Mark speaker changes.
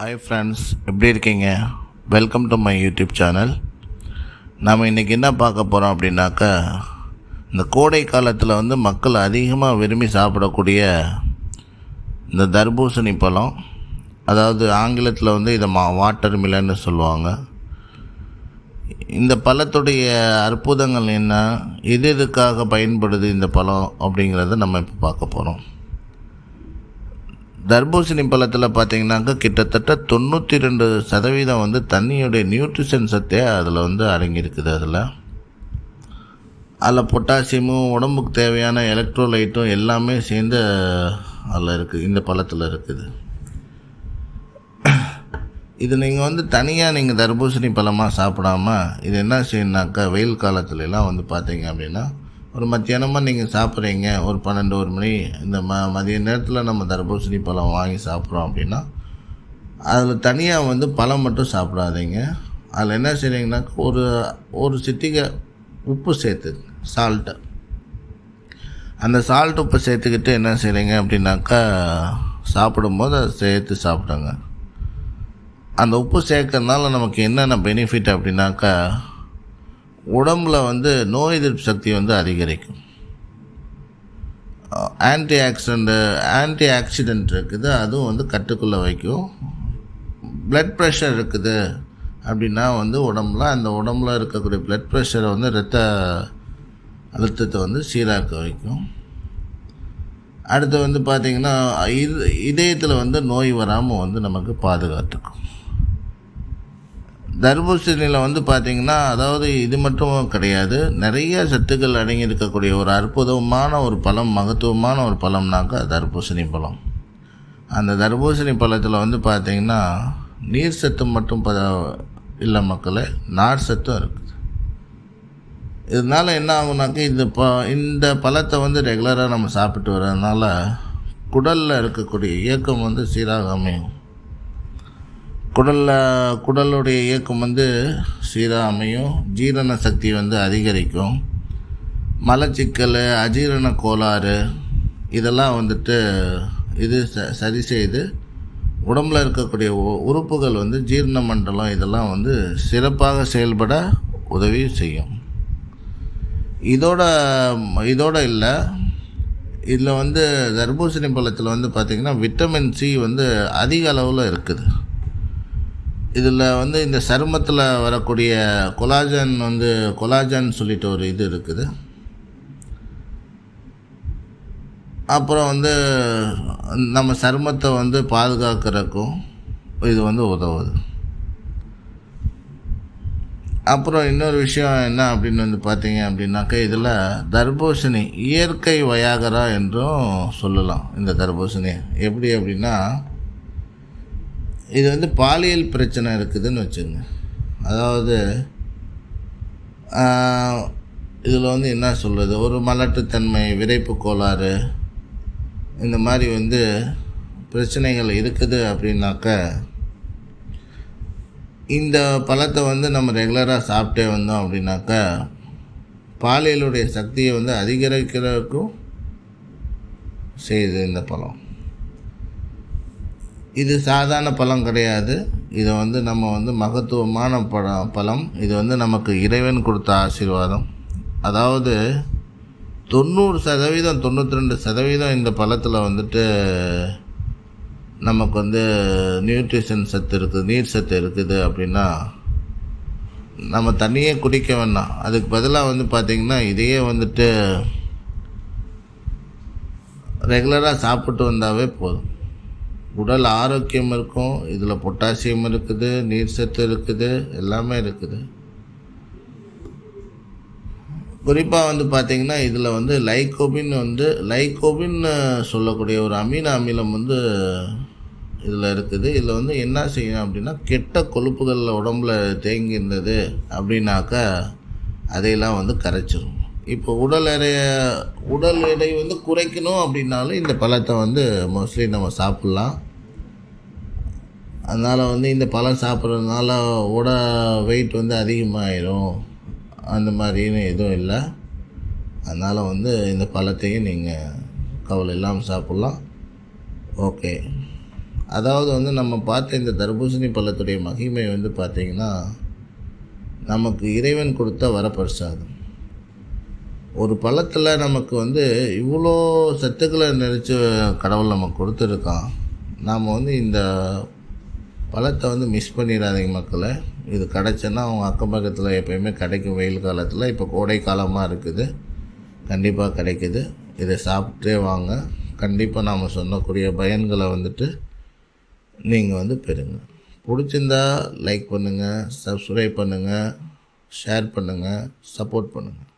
Speaker 1: Hi friends எப்படி இருக்கீங்க? Welcome to my YouTube channel நாம் இன்றைக்கி என்ன பார்க்க போகிறோம் அப்படின்னாக்கா இந்த கோடை காலத்தில் வந்து மக்கள் அதிகமாக விரும்பி சாப்பிடக்கூடிய இந்த தர்பூசணி பழம் அதாவது ஆங்கிலத்தில் வந்து இதை மா வாட்டர் மிலன்னு சொல்லுவாங்க. இந்த பழத்துடைய அற்புதங்கள் என்ன எது எதுக்காக பயன்படுது இந்த பழம் அப்படிங்கிறத நம்ம இப்போ பார்க்க போகிறோம் தர்பூசணி பழத்தில் பார்த்தீங்கன்னாக்கா கிட்டத்தட்ட தொண்ணூற்றி ரெண்டு சதவீதம் வந்து தண்ணியுடைய நியூட்ரிஷன் சத்தே அதில் வந்து அடங்கியிருக்குது அதில். அதில் பொட்டாசியமும் உடம்புக்கு தேவையான எலக்ட்ரோலைட்டும் எல்லாமே சேர்ந்து அதில் இருக்குது இந்த பழத்தில் இருக்குது. இது நீங்கள் வந்து தனியாக நீங்கள் தர்பூசணி பழமாக சாப்பிடாம இது என்ன செய்யணுனாக்கா வெயில் காலத்துலலாம் வந்து பார்த்தீங்க அப்படின்னா ஒரு மத்தியானமாக நீங்கள் சாப்பிட்றீங்க ஒரு பன்னெண்டு ஒரு மணி இந்த ம மதிய நேரத்தில் நம்ம தர்பூசணி பழம் வாங்கி சாப்பிட்றோம் அப்படின்னா அதில் தனியாக வந்து பழம் மட்டும் சாப்பிடாதீங்க. அதில் என்ன செய்றீங்கன்னாக்கா ஒரு ஒரு சிட்டிகை உப்பு சேர்த்து சால்ட்டு அந்த சால்ட் உப்பு சேர்த்துக்கிட்டு என்ன செய்கிறீங்க அப்படின்னாக்கா சாப்பிடும்போது அதை சேர்த்து சாப்பிடுங்க. அந்த உப்பு சேர்க்கறதுனால நமக்கு என்னென்ன பெனிஃபிட் அப்படின்னாக்கா உடம்புல வந்து நோய் எதிர்ப்பு சக்தி வந்து அதிகரிக்கும். ஆன்டி ஆக்சிடெண்ட்டு ஆன்டி ஆக்சிடென்ட் இருக்குது அதுவும் வந்து கட்டுக்குள்ளே வைக்கும். பிளட் ப்ரெஷர் இருக்குது அப்படின்னா வந்து உடம்புல அந்த உடம்புல இருக்கக்கூடிய பிளட் ப்ரெஷரை வந்து ரத்த அழுத்தத்தை வந்து சீராக்க வைக்கும். அடுத்து வந்து பார்த்திங்கன்னா இது இதயத்தில் வந்து நோய் வராமல் வந்து நமக்கு பாதுகாத்துக்கும். தர்பூசணியில் வந்து பார்த்திங்கன்னா அதாவது இது மட்டும் கிடையாது நிறைய சத்துக்கள் அடங்கி இருக்கக்கூடிய ஒரு அற்புதமான ஒரு பழம் மகத்துவமான ஒரு பழம்னாக்கா தர்பூசணி பழம். அந்த தர்பூசணி பழத்தில் வந்து பார்த்திங்கன்னா நீர் சத்து மட்டும் ப இல்லை மக்களே நார் சத்தும் இருக்குது. இதனால் என்ன ஆகுனாக்கா இந்த ப இந்த பழத்தை வந்து ரெகுலராக நம்ம சாப்பிட்டு வர்றதுனால குடலில் இருக்கக்கூடிய இயக்கம் வந்து சீராக அமையும் குடலில் குடலுடைய இயக்கம் வந்து சீராக அமையும் ஜீரண சக்தி வந்து அதிகரிக்கும். மலச்சிக்கல் அஜீரண கோளாறு இதெல்லாம் வந்துட்டு இது ச சரி செய்து உடம்பில் இருக்கக்கூடிய உ- உறுப்புகள் வந்து ஜீரண மண்டலம் இதெல்லாம் வந்து சிறப்பாக செயல்பட உதவி செய்யும். இதோட இதோட இல்லை இதில் வந்து தர்பூசணி பழத்தில் வந்து பார்த்திங்கன்னா விட்டமின் சி வந்து அதிக அளவில் இருக்குது. இதில் வந்து இந்த சருமத்தில் வரக்கூடிய கொலாஜன் வந்து கொலாஜன் சொல்லிட்டு ஒரு இது இருக்குது. அப்புறம் வந்து நம்ம சருமத்தை வந்து பாதுகாக்கிறதுக்கும் இது வந்து உதவுது. அப்புறம் இன்னொரு விஷயம் என்ன அப்படின்னு வந்து பார்த்தீங்க அப்படின்னாக்கா இதில் தர்பூசணி இயற்கை வயாகரா என்றும் சொல்லலாம். இந்த தர்பூசணி எப்படி அப்படின்னா இது வந்து பாலியல் பிரச்சனை இருக்குதுன்னு வச்சுங்க அதாவது இதில் வந்து என்ன சொல்கிறது ஒரு மலட்டுத்தன்மை விரைப்பு கோளாறு இந்த மாதிரி வந்து பிரச்சனைகள் இருக்குது அப்படின்னாக்க இந்த பழத்தை வந்து நம்ம ரெகுலராக சாப்பிட்டே வந்தோம் அப்படின்னாக்கா பாலியலுடைய சக்தியை வந்து அதிகரிக்கிறதுக்கும் செய்யுது இந்த பழம். இது சாதாரண பழம் கிடையாது. இதை வந்து நம்ம வந்து மகத்துவமான பழம் பழம். இது வந்து நமக்கு இறைவன் கொடுத்த ஆசீர்வாதம். அதாவது தொண்ணூறு சதவீதம் தொண்ணூற்றி ரெண்டு சதவீதம் இந்த பழத்தில் வந்துட்டு நமக்கு வந்து நியூட்ரிஷன் சத்து இருக்குது நீர் சத்து இருக்குது அப்படின்னா நம்ம தண்ணியே குடிக்க வேண்டாம் அதுக்கு பதிலாக வந்து பார்த்திங்கன்னா இதையே வந்துட்டு ரெகுலராக சாப்பிட்டு வந்தாவே போதும். உடல் ஆரோக்கியம் இருக்கும் இதில் பொட்டாசியம் இருக்குது நீர் சத்து இருக்குது எல்லாமே இருக்குது. குறிப்பாக வந்து பார்த்திங்கன்னா இதில் வந்து லைகோபின் வந்து லைகோபின் சொல்லக்கூடிய ஒரு அமீன அமிலம் வந்து இதில் இருக்குது. இதில் வந்து என்ன செய்யும் அப்படின்னா கெட்ட கொழுப்புகள் உடம்புல தேங்கி இருந்தது அப்படின்னாக்கா அதையெல்லாம் வந்து கரைச்சிரும். இப்போ உடல் எடைய உடல் எடை வந்து குறைக்கணும் அப்படின்னாலும் இந்த பழத்தை வந்து மோஸ்ட்லி நம்ம சாப்பிட்லாம். அதனால் வந்து இந்த பழம் சாப்பிட்றதுனால உட வெயிட் வந்து அதிகமாயிரும். அந்த மாதிரின்னு எதுவும் இல்லை. அதனால் வந்து இந்த பழத்தையும் நீங்கள் கவலை இல்லாமல் சாப்பிட்லாம். ஓகே. அதாவது வந்து நம்ம பார்த்த இந்த தர்பூசணி பழத்துடைய மகிமை வந்து பார்த்திங்கன்னா நமக்கு இறைவன் கொடுத்த வரப்பிரசாதம். ஒரு பழத்தில் நமக்கு வந்து இவ்வளோ சத்துக்களை நினச்சி கடவுள் நமக்கு கொடுத்துருக்கான். நாம் வந்து இந்த பழத்தை வந்து மிஸ் பண்ணிடாதீங்க மக்களை. இது கிடச்சுன்னா அவங்க அக்கம் பக்கத்தில் எப்போயுமே கிடைக்கும் வெயில் காலத்தில். இப்போ கோடை காலமாக இருக்குது. கண்டிப்பாக கிடைக்குது. இதை சாப்பிட்டே வாங்க. கண்டிப்பாக நாம் சொன்னக்கூடிய பயன்களை வந்துட்டு நீங்கள் வந்து பெறுங்க. பிடிச்சிருந்தா லைக் பண்ணுங்கள் சப்ஸ்கிரைப் பண்ணுங்கள் ஷேர் பண்ணுங்கள் சப்போர்ட் பண்ணுங்கள்